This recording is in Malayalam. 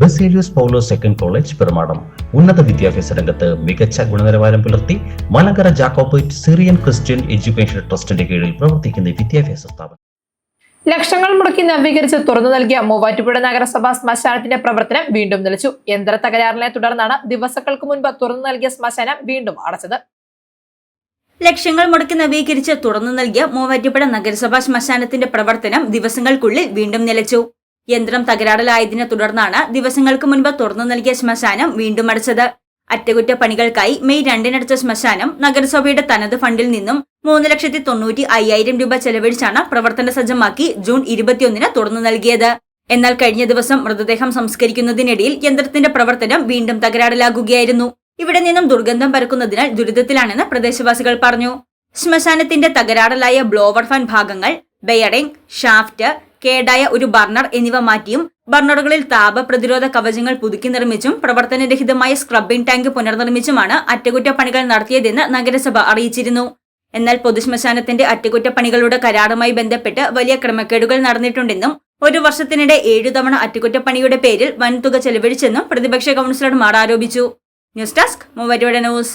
Baselios Paulo second college Perumadam ഉന്നത വിദ്യാഭ്യാസ രംഗത്ത് മികച്ച ഗുണനിലവാരം പുലർത്തി Malankara Jacobite Syrian Christian education ട്രസ്റ്റിന്റെ കീഴിൽ പ്രവർത്തിക്കുന്ന ഈ വിദ്യാഭ്യാസ സ്ഥാപനം. ലക്ഷങ്ങൾ മുടക്കി നവീകരിച്ച് തുറന്നു നൽകിയ മൂവാറ്റുപുഴ നഗരസഭാ ശ്മശാനത്തിന്റെ പ്രവർത്തനം വീണ്ടും നിലച്ചു. യന്ത്ര തകരാറിനെ തുടർന്നാണ് ദിവസങ്ങൾക്ക് മുൻപ് തുറന്നു നൽകിയ ശ്മശാനം വീണ്ടും അടച്ചത്. ലക്ഷങ്ങൾ മുടക്കി നവീകരിച്ച് തുറന്നു നൽകിയ മൂവാറ്റുപുഴ നഗരസഭാ ശ്മശാനത്തിന്റെ പ്രവർത്തനം ദിവസങ്ങൾക്കുള്ളിൽ വീണ്ടും നിലച്ചു. യന്ത്രം തകരാറിലായതിനെ തുടർന്നാണ് ദിവസങ്ങൾക്ക് മുൻപ് തുറന്നു നൽകിയ ശ്മശാനം വീണ്ടും അടച്ചത്. അറ്റകുറ്റപ്പണികൾക്കായി മെയ് രണ്ടിനടച്ച ശ്മശാനം നഗരസഭയുടെ തനത് ഫണ്ടിൽ നിന്നും മൂന്ന് ലക്ഷത്തി തൊണ്ണൂറ്റി അയ്യായിരം രൂപ ചെലവഴിച്ചാണ് പ്രവർത്തന സജ്ജമാക്കി ജൂൺ ഇരുപത്തിയൊന്നിന് തുറന്നു നൽകിയത്. എന്നാൽ കഴിഞ്ഞ ദിവസം മൃതദേഹം സംസ്കരിക്കുന്നതിനിടയിൽ യന്ത്രത്തിന്റെ പ്രവർത്തനം വീണ്ടും തകരാറിലാകുകയായിരുന്നു. ഇവിടെ നിന്നും ദുർഗന്ധം പരക്കുന്നതിനാൽ ദുരിതത്തിലാണെന്ന് പ്രദേശവാസികൾ പറഞ്ഞു. ശ്മശാനത്തിന്റെ തകരാറിലായ ബ്ലോവർ ഫാൻ ഭാഗങ്ങൾ ബെയറിംഗ് ഷാഫ്റ്റ് കേടായ ഒരു ബർണർ എന്നിവ മാറ്റിയും ബർണറുകളിൽ താപ പ്രതിരോധ കവചങ്ങൾ പുതുക്കി നിർമ്മിച്ചും പ്രവർത്തനരഹിതമായ സ്ക്രബിംഗ് ടാങ്ക് പുനർനിർമ്മിച്ചുമാണ് അറ്റകുറ്റപ്പണികൾ നടത്തിയതെന്ന് നഗരസഭ അറിയിച്ചിരുന്നു. എന്നാൽ പൊതുശ്മശാനത്തിന്റെ അറ്റകുറ്റപ്പണികളുടെ കരാറുമായി ബന്ധപ്പെട്ട് വലിയ ക്രമക്കേടുകൾ നടന്നിട്ടുണ്ടെന്നും ഒരു വർഷത്തിനിടെ ഏഴു തവണ അറ്റകുറ്റപ്പണിയുടെ പേരിൽ വൻതുക ചെലവഴിച്ചെന്നും പ്രതിപക്ഷ കൗൺസിലർമാർ ആരോപിച്ചു ന്യൂസ് ഡെസ്ക് മൂവരുടെ ന്യൂസ്.